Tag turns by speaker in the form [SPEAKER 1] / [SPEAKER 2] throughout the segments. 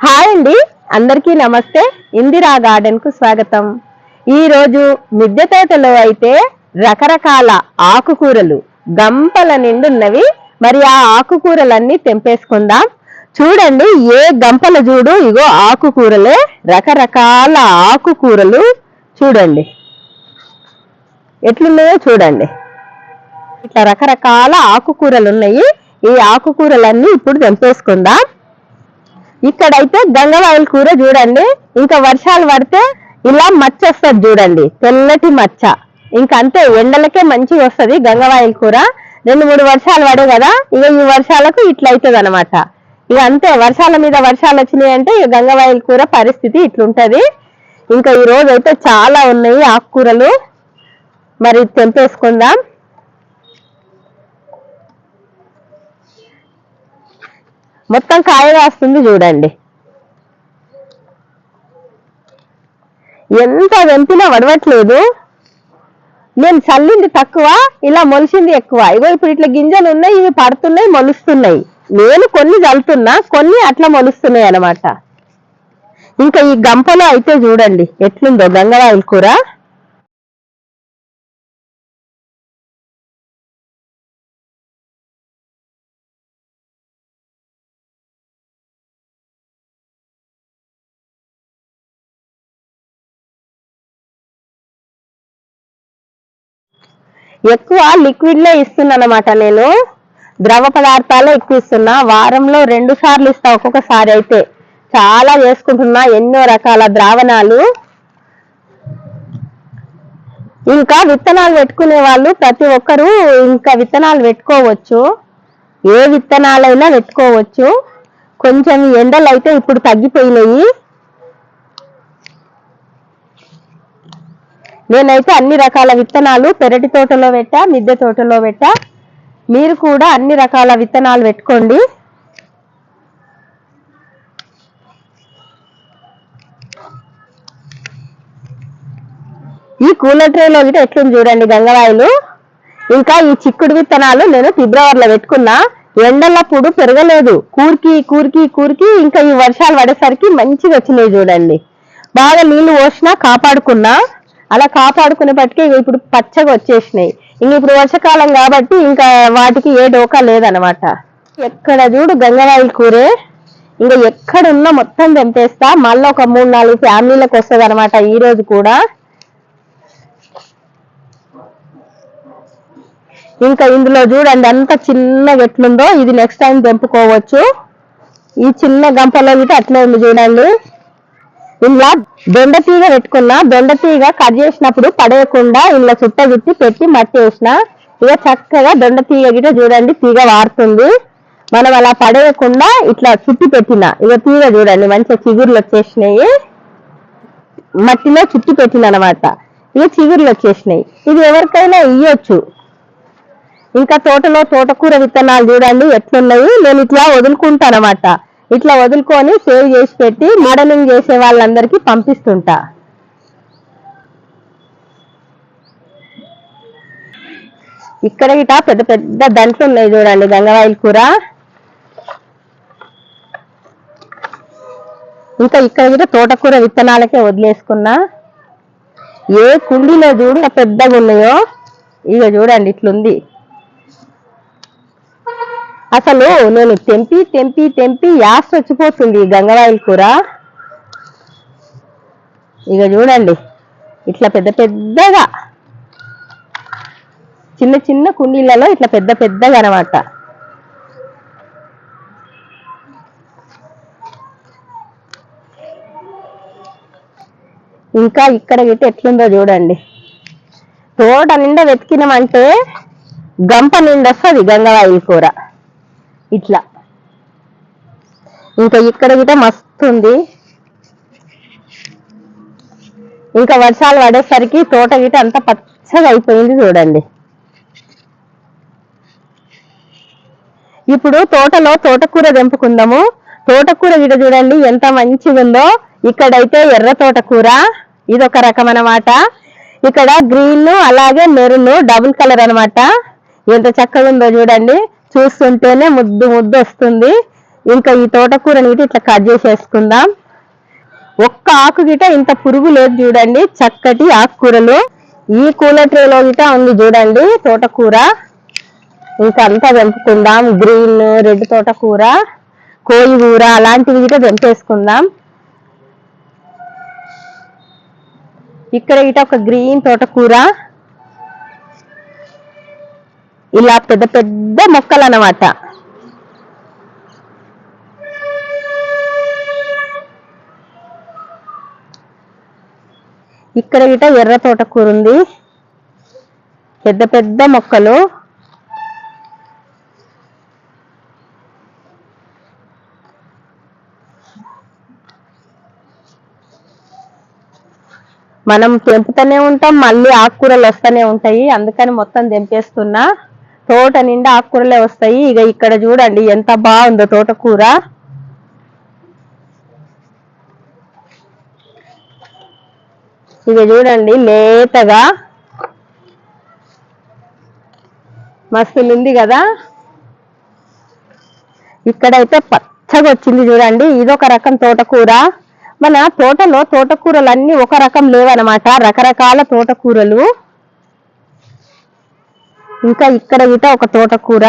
[SPEAKER 1] Hi అండి. అందరికీ నమస్తే. ఇందిరా గార్డెన్కు స్వాగతం. ఈరోజు మిద్దె తోటలో అయితే రకరకాల ఆకుకూరలు గంపల నిండున్నవి మరి ఆ ఆకుకూరలన్నీ తెంపేసుకుందాం. చూడండి ఏ గంపల చూడు ఇగో ఆకుకూరలే. రకరకాల ఆకుకూరలు. చూడండి. ఎట్లున్నాయో చూడండి. ఇట్లా రకరకాల ఆకుకూరలు ఉన్నాయి. ఈ ఆకుకూరలన్నీ ఇప్పుడు తెంపేసుకుందాం. ఇక్కడైతే గంగవాయల కూర చూడండి. ఇంకా వర్షాలు పడితే ఇలా మచ్చ వస్తుంది చూడండి. తెల్లటి మచ్చ. ఇంకా అంతే ఎండలకే మంచిగా వస్తుంది గంగవాయల కూర. రెండు మూడు వర్షాలు పడే కదా ఇక ఈ వర్షాలకు ఇట్లా అవుతుంది అనమాట ఇక అంతే వర్షాల మీద వర్షాలు వచ్చినాయి అంటే ఇక గంగవాయల కూర పరిస్థితి ఇట్లుంటది. ఇంకా ఈ రోజు అయితే చాలా ఉన్నాయి ఆకుకూరలు. మరి తెంపేసుకుందాం. మొత్తం కాయ కాస్తుంది చూడండి. ఎంత వెంపినా వడవట్లేదు. నేను చల్లింది తక్కువ ఇలా మొలిసింది ఎక్కువ. ఇగో ఇప్పుడు ఇట్లా గింజలు ఉన్నాయి ఇవి పడుతున్నాయి మొలుస్తున్నాయి. నేను కొన్ని చల్లుతున్నా కొన్ని అట్లా మొలుస్తున్నాయి అన్నమాట. ఇంకా ఈ గంపలో అయితే చూడండి ఎట్లుందో గంగవాయల కూర. ఎక్కువ లిక్విడ్ లే ఇస్తున్నా అనమాట నేను. ద్రవ పదార్థాలే ఎక్కువ ఇస్తున్నా. వారంలో రెండు సార్లు ఇస్తా ఒక్కొక్కసారి అయితే. చాలా చేసుకుంటున్నా ఎన్నో రకాల ద్రావణాలు. ఇంకా విత్తనాలు పెట్టుకునే వాళ్ళు ప్రతి ఒక్కరూ ఇంకా విత్తనాలు పెట్టుకోవచ్చు. ఏ విత్తనాలైనా పెట్టుకోవచ్చు. కొంచెం ఎండలు అయితే ఇప్పుడు తగ్గిపోయినాయి. నేనైతే అన్ని రకాల విత్తనాలు పెరటి తోటలో పెట్టా మిద్దె తోటలో పెట్టా. మీరు కూడా అన్ని రకాల విత్తనాలు పెట్టుకోండి. ఈ కూలర్ ట్రేలో గిట్ట ఎట్లుంది చూడండి గంగవాయలు ఇంకా ఈ చిక్కుడు విత్తనాలు నేను ఫిబ్రవరిలో పెట్టుకున్నా. ఎండలప్పుడు పెరగలేదు. కూరికి కూరికి కూరికి ఇంకా ఈ వర్షాలు పడేసరికి మంచిగా వచ్చినాయి చూడండి. బాగా నీళ్ళు పోసినా కాపాడుకున్నా. అలా కాపాడుకునేపటికి ఇప్పుడు పచ్చగా వచ్చేసినాయి. ఇంక ఇప్పుడు వర్షాకాలం కాబట్టి ఇంకా వాటికి ఏ డోకా లేదనమాట ఎక్కడ చూడు గంగవాయిల కూరే ఇంకా ఎక్కడున్నా మొత్తం తెంపేస్తా. మళ్ళీ ఒక మూడు నాలుగు ఫ్యామిలీలకు వస్తుంది అనమాట ఈ రోజు కూడా. ఇంకా ఇందులో చూడండి అంత చిన్నగా ఎట్లుందో ఇది నెక్స్ట్ టైం తెంపుకోవచ్చు. ఈ చిన్న గంపలో గిట్ట అట్లే ఉంది చూడండి. ఇలా బెండ తీగ పెట్టుకున్నా బెండ తీగ కట్ చేసినప్పుడు పడేయకుండా ఇలా చుట్ట గుచ్చి పెట్టి మట్టి వేసిన. ఇక చక్కగా దొండ తీగ గిట చూడండి తీగ వారుతుంది. మనం అలా పడేయకుండా ఇట్లా చుట్టి పెట్టిన. ఇక తీగ చూడండి మంచిగా చిగుర్లు వచ్చేసినాయి. మట్టిలో చుట్టి పెట్టిన అనమాట ఇక చిగుర్లు వచ్చేసినాయి. ఇది ఎవరికైనా ఇయ్యొచ్చు. ఇంకా తోటలో తోటకూర విత్తనాలు చూడండి ఎట్లున్నాయి? నేను ఇట్లా వదులుకుంటానమాట ఇట్లా వదులుకొని సేవ్ చేసి పెట్టి మోడలింగ్ చేసే వాళ్ళందరికీ పంపిస్తుంటా. ఇక్కడ ఇట పెద్ద పెద్ద దంట్లు ఉన్నాయి చూడండి గంగవాయిల కూర. ఇంకా ఇక్కడ కూడా తోటకూర విత్తనాలకే వదిలేసుకున్నా. ఏ కుండీలో చూడు పెద్దగా ఉన్నాయో. ఇక చూడండి ఇట్లుంది. అసలు నేను తెంపి తెంపి తెంపి యాస్ వచ్చిపోతుంది గంగవాయిల కూర. ఇక చూడండి ఇట్లా పెద్ద పెద్దగా చిన్న చిన్న కుండీలలో ఇట్లా పెద్ద పెద్దగా అనమాట ఇంకా ఇక్కడ గిట్ట ఎట్లుందో చూడండి. తోట నిండా వెతికినామంటే గంప నిండొస్తుంది గంగవాయిల కూర. ఇట్లా. ఇంకా ఇక్కడ గిట మస్తు ఉంది. ఇంకా వర్షాలు పడేసరికి తోట గిట అంతా పచ్చగా అయిపోయింది చూడండి. ఇప్పుడు తోటలో తోటకూర తెంపుకుందాము. తోటకూర గిట చూడండి ఎంత మంచిగా ఉందో. ఇక్కడైతే ఎర్ర తోటకూర. ఇది ఒక రకం అన్నమాట ఇక్కడ గ్రీన్ అలాగే మెరూన్ డబుల్ కలర్ అన్నమాట ఎంత చక్కగా ఉందో చూడండి. చూస్తుంటేనే ముద్దు ముద్దు వస్తుంది ఇంకా ఈ తోటకూరని నీటి ఇట్లా కట్ చేసేసుకుందాం. ఒక్క ఆకు గిట ఇంత పురుగు లేదు చూడండి చక్కటి ఆకుకూరలు. ఈ కూల ట్రేలో గిట ఉంది చూడండి తోటకూర. ఇంకా అంతా తెంపుకుందాం. గ్రీన్ రెడ్ తోటకూర కోయి కూర అలాంటివి గిట తెంపేసుకుందాం. ఇక్కడ గిట ఒక గ్రీన్ తోటకూర. ఇలా పెద్ద పెద్ద మొక్కలు అన్నమాట ఇక్కడ గిట ఎర్ర తోటకూర ఉంది పెద్ద పెద్ద మొక్కలు. మనం తెంపుతూనే ఉంటాం మళ్ళీ ఆకుకూరలు వస్తూనే ఉంటాయి. అందుకని మొత్తం తెంపేస్తున్నా. తోట నిండా ఆకుకూరలే వస్తాయి. ఇక ఇక్కడ చూడండి ఎంత బాగుందో తోటకూర. ఇక చూడండి లేతగా మస్తు ఉంది కదా. ఇక్కడైతే పచ్చగా వచ్చింది చూడండి. ఇదొక రకం తోటకూర. మన తోటలో తోటకూరలు అన్ని ఒక రకం లేవన్నమాట రకరకాల తోటకూరలు. ఇంకా ఇక్కడ గిట ఒక తోటకూర.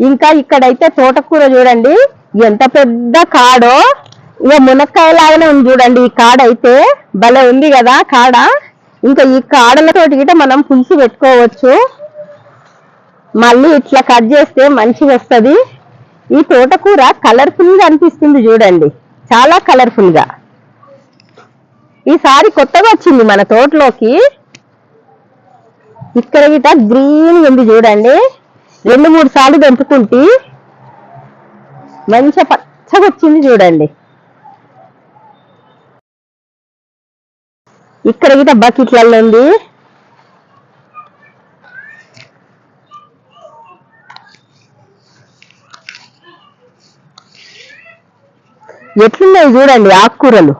[SPEAKER 1] ఇంకా ఇక్కడైతే తోటకూర చూడండి ఎంత పెద్ద కాడో. ఇక మునక్కాయ లాగానే ఉంది చూడండి ఈ కాడ అయితే భలే ఉంది కదా కాడ. ఇంకా ఈ కాడలతోటి గిట మనం పులుసు పెట్టుకోవచ్చు. మళ్ళీ ఇట్లా కట్ చేస్తే మంచిగా వస్తుంది. ఈ తోటకూర కలర్ఫుల్గా అనిపిస్తుంది చూడండి చాలా కలర్ఫుల్గా ఈసారి కొత్తగా వచ్చింది మన తోటలోకి. ఇక్కడ గిట గ్రీన్ ఉంది చూడండి. రెండు మూడు సార్లు తెంపుకుంటే. మంచిగా పచ్చగా వచ్చింది చూడండి. ఇక్కడ గిట బకెట్లలో ఉంది. ఎట్లున్నాయి చూడండి ఆకుకూరలు?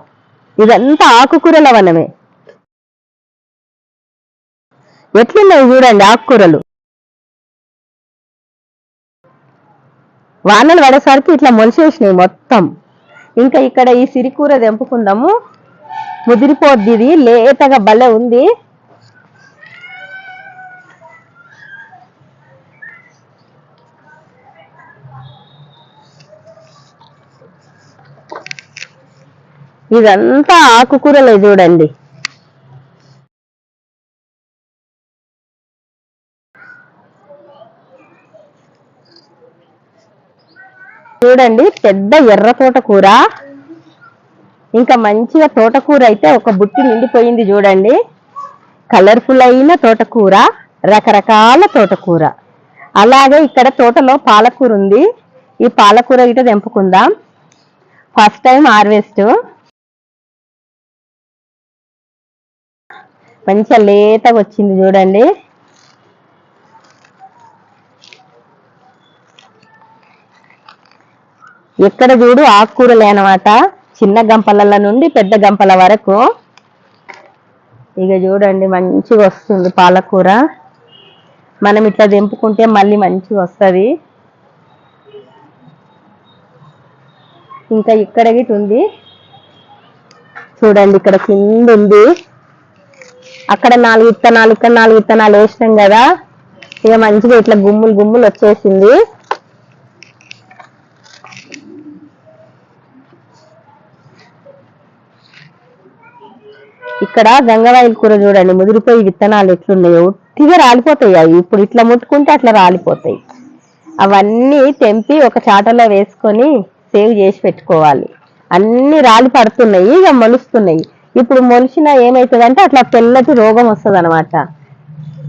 [SPEAKER 1] ఇదంతా ఆకుకూరల వనమే. ఎట్లున్నాయి చూడండి ఆకుకూరలు? వానలు పడేసరికి ఇట్లా మొలిసేసినాయి మొత్తం. ఇంకా ఇక్కడ ఈ సిరికూర తెంపుకుందాము. ముదిరిపోద్ది ఇది లేతగా భలే ఉంది. ఇదంతా ఆకుకూరలే చూడండి. చూడండి పెద్ద ఎర్ర తోటకూర. ఇంకా మంచిగా తోటకూర అయితే ఒక బుట్టి నిండిపోయింది చూడండి. కలర్ఫుల్ అయిన తోటకూర రకరకాల తోటకూర. అలాగే ఇక్కడ తోటలో పాలకూర ఉంది. ఈ పాలకూర ఇట తెంపుకుందాం. ఫస్ట్ టైం హార్వెస్ట్ మంచిగా లేతగా వచ్చింది చూడండి. ఎక్కడ చూడు ఆకుకూరలే అనమాట చిన్న గంపల నుండి పెద్ద గంపల వరకు. ఇక చూడండి మంచిగా వస్తుంది పాలకూర. మనం ఇట్లా తెంపుకుంటే మళ్ళీ మంచిగా వస్తుంది. ఇంకా ఇక్కడ గిట్ ఉంది చూడండి ఇక్కడ కింద ఉంది. అక్కడ నాలుగు విత్తనాలు ఇక్కడ నాలుగు విత్తనాలు వేసినాం కదా. ఇక మంచిగా ఇట్లా గుమ్ములు గుమ్ములు వచ్చేసింది. ఇక్కడ గంగవాయిల కూర చూడండి. ముదిరిపోయి విత్తనాలు ఎట్లున్నాయో. ఉట్టిగా రాలిపోతాయి అవి. ఇప్పుడు ఇట్లా ముట్టుకుంటే అట్లా రాలిపోతాయి. అవన్నీ తెంపి ఒక చాటలో వేసుకొని సేవ్ చేసి పెట్టుకోవాలి. అన్ని రాలి పడుతున్నాయి. ఇక మొలుస్తున్నాయి. ఇప్పుడు మొలిచినా ఏమవుతుందంటే అట్లా తెల్లటి రోగం వస్తుంది అనమాట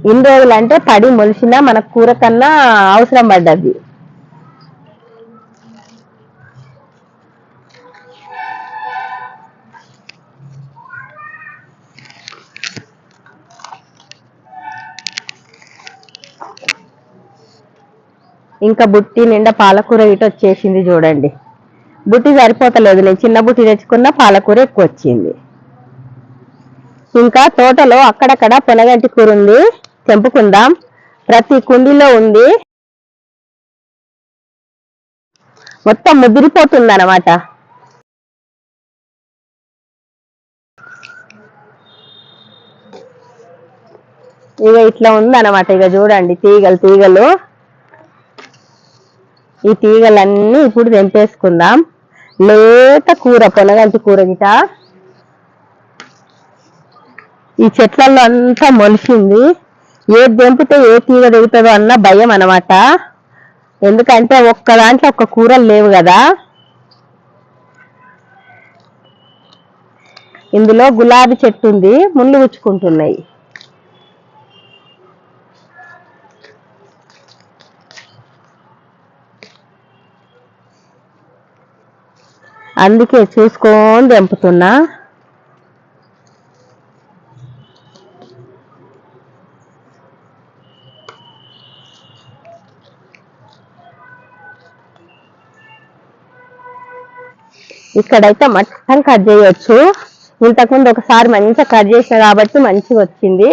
[SPEAKER 1] ఇన్ని రోజులు అంటే పడి మొలిచినా మన కూర కన్నా అవసరం పడ్డది. ఇంకా బుట్టి నిండా పాలకూర ఇటు వచ్చేసింది చూడండి. బుట్టి సరిపోతలేదు నేను చిన్న బుట్టి తెచ్చుకున్న పాలకూర ఎక్కువ వచ్చింది ఇంకా తోటలో అక్కడక్కడ పొనగంటి కూర ఉంది. తెంపుకుందాం. ప్రతి కుండీలో ఉంది. మొత్తం ముదిరిపోతుంది అనమాట ఇక ఇట్లా ఉంది అనమాట ఇక చూడండి తీగలు తీగలు. ఈ తీగలన్నీ ఇప్పుడు తెంపేసుకుందాం. లేత కూర పొనగంటి కూర గిట ఈ చెట్లలో అంతా మొలిసింది. ఏది తెంపితే ఏ తీగ దిగుతుందో అన్న భయం అనమాట ఎందుకంటే ఒక్క దాంట్లో ఒక్క కూరలు లేవు కదా. ఇందులో గులాబీ చెట్టు ఉంది ముళ్ళు గుచ్చుకుంటున్నాయి. అందుకే చూసుకొని తెంపుతున్నా. ఇక్కడైతే మొత్తం కట్ చేయొచ్చు. ఇంతకుముందు ఒకసారి మంచిగా కట్ చేసిన కాబట్టి మంచిగా వచ్చింది.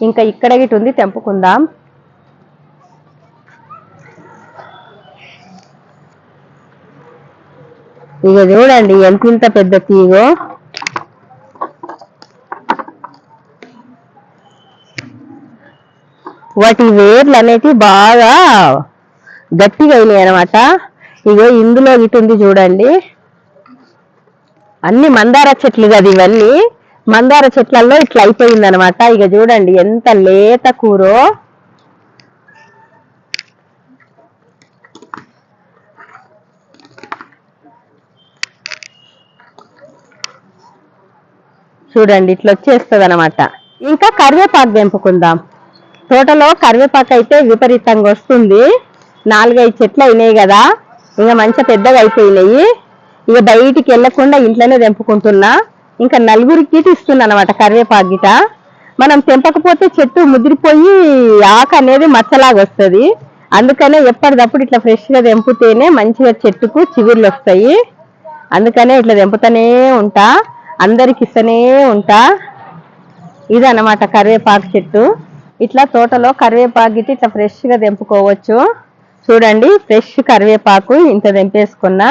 [SPEAKER 1] ఇంకా ఇక్కడ గిట్ ఉంది తెంపుకుందాం. ఇక చూడండి ఎంత ఇంత పెద్ద తీగో వాటి వేర్లు అనేటివి బాగా గట్టిగా అయినాయి అనమాట ఇగో ఇందులో ఇటు ఉంది చూడండి. అన్ని మందార చెట్లు కదా ఇవన్నీ. మందార చెట్లలో ఇట్లా అయిపోయింది అనమాట ఇక చూడండి ఎంత లేత కూరో. చూడండి ఇట్లా వచ్చేస్తుంది అనమాట ఇంకా కరివేపాకు తెంపుకుందాం తోటలో కరివేపాకు అయితే విపరీతంగా వస్తుంది. నాలుగైదు చెట్లు అయినాయి కదా ఇంకా మంచిగా పెద్దగా అయిపోయినాయి. ఇక బయటికి వెళ్ళకుండా ఇంట్లోనే తెంపుకుంటున్నా ఇంకా నలుగురికి ఇస్తున్నా అనమాట కరివేపాకు గిట. మనం తెంపకపోతే చెట్టు ముదిరిపోయి ఆకు అనేది మచ్చలాగా వస్తుంది. అందుకనే ఎప్పటికప్పుడు ఇట్లా ఫ్రెష్గా తెంపితేనే మంచిగా చెట్టుకు చిగుర్లు వస్తాయి. అందుకనే ఇట్లా తెంపుతూనే ఉంటా. అందరికి ఇస్తూనే ఉంటా. ఇదన్నమాట కరివేపాకు చెట్టు. ఇట్లా తోటలో కరివేపాకు గిట్ట ఇట్లా ఫ్రెష్గా తెంపుకోవచ్చు. చూడండి ఫ్రెష్ కరివేపాకు ఇంత తెంపేసుకున్నా.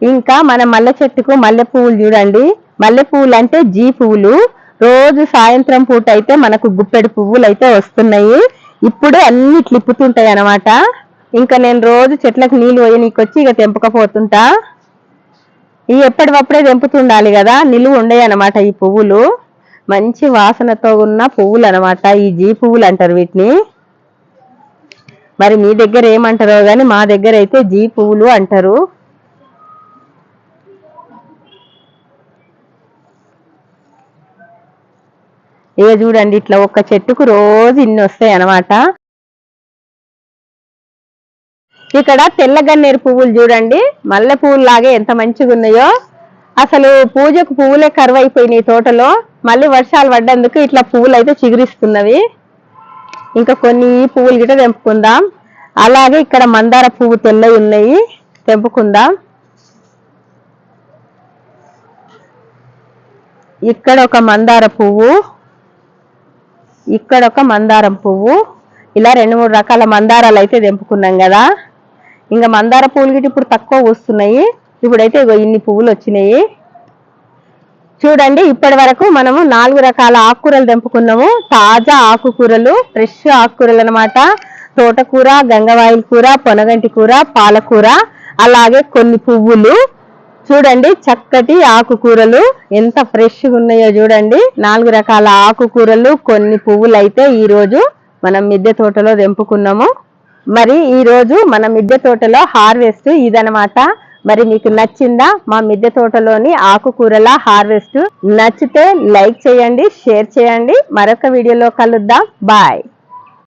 [SPEAKER 1] ఇంకా మన మల్లె చెట్టుకు మల్లె పువ్వులు చూడండి. మల్లె పువ్వులు అంటే జీ పువ్వులు. రోజు సాయంత్రం పూట అయితే మనకు గుప్పెడు పువ్వులు అయితే వస్తున్నాయి. ఇప్పుడే అన్ని క్లిప్పుతుంటాయి అనమాట ఇంకా నేను రోజు చెట్లకు నీళ్ళు పోయనీకొచ్చి ఇక తెంపకపోతుంటా. ఇవి ఎప్పటికప్పుడే తెంపుతుండాలి కదా నిలువ ఉండే అనమాట ఈ పువ్వులు. మంచి వాసనతో ఉన్న పువ్వులు అనమాట ఈ జీ పువ్వులు అంటారు వీటిని. మరి మీ దగ్గర ఏమంటారో కానీ మా దగ్గర అయితే జీ పువ్వులు అంటారు. ఇక చూడండి ఇట్లా ఒక్క చెట్టుకు రోజు ఇన్ని వస్తాయి అన్నమాట. ఇక్కడ తెల్ల గన్నేరు పువ్వులు చూడండి. మల్లె పువ్వులు లాగే ఎంత మంచిగా ఉన్నాయో అసలు పూజకు పువ్వులే కరువు అయిపోయినాయి తోటలో. మళ్ళీ వర్షాలు పడ్డందుకు ఇట్లా పువ్వులు అయితే చిగురిస్తున్నవి. ఇంకా కొన్ని పువ్వులు గిట్ట తెంపుకుందాం. అలాగే ఇక్కడ మందార పువ్వు తెల్లవి ఉన్నాయి. తెంపుకుందాం. ఇక్కడ ఒక మందార పువ్వు. ఇక్కడ ఒక మందారం పువ్వు. ఇలా రెండు మూడు రకాల మందారాలు అయితే తెంపుకున్నాం కదా. ఇంకా మందార పువ్వులు గిట్ట ఇప్పుడు తక్కువ వస్తున్నాయి. ఇప్పుడైతే ఇగో ఇన్ని పువ్వులు వచ్చినాయి. చూడండి ఇప్పటి వరకు మనము నాలుగు రకాల ఆకుకూరలు తెంపుకున్నాము. తాజా ఆకుకూరలు ఫ్రెష్ ఆకుకూరలు అనమాట తోటకూర గంగవాయిల కూర పొనగంటి కూర పాలకూర అలాగే కొన్ని పువ్వులు. చూడండి చక్కటి ఆకుకూరలు ఎంత ఫ్రెష్గా ఉన్నాయో చూడండి. నాలుగు రకాల ఆకుకూరలు కొన్ని పువ్వులు అయితే ఈరోజు మనం మిద్దె తోటలో తెంపుకున్నాము. మరి ఈరోజు మన మిద్దె తోటలో హార్వెస్ట్ ఇదనమాట మరి మీకు నచ్చిందా మా మిద్దె తోటలోని ఆకుకూరల హార్వెస్ట్ నచ్చితే లైక్ చేయండి షేర్ చేయండి. మరొక వీడియోలో కలుద్దాం. బాయ్.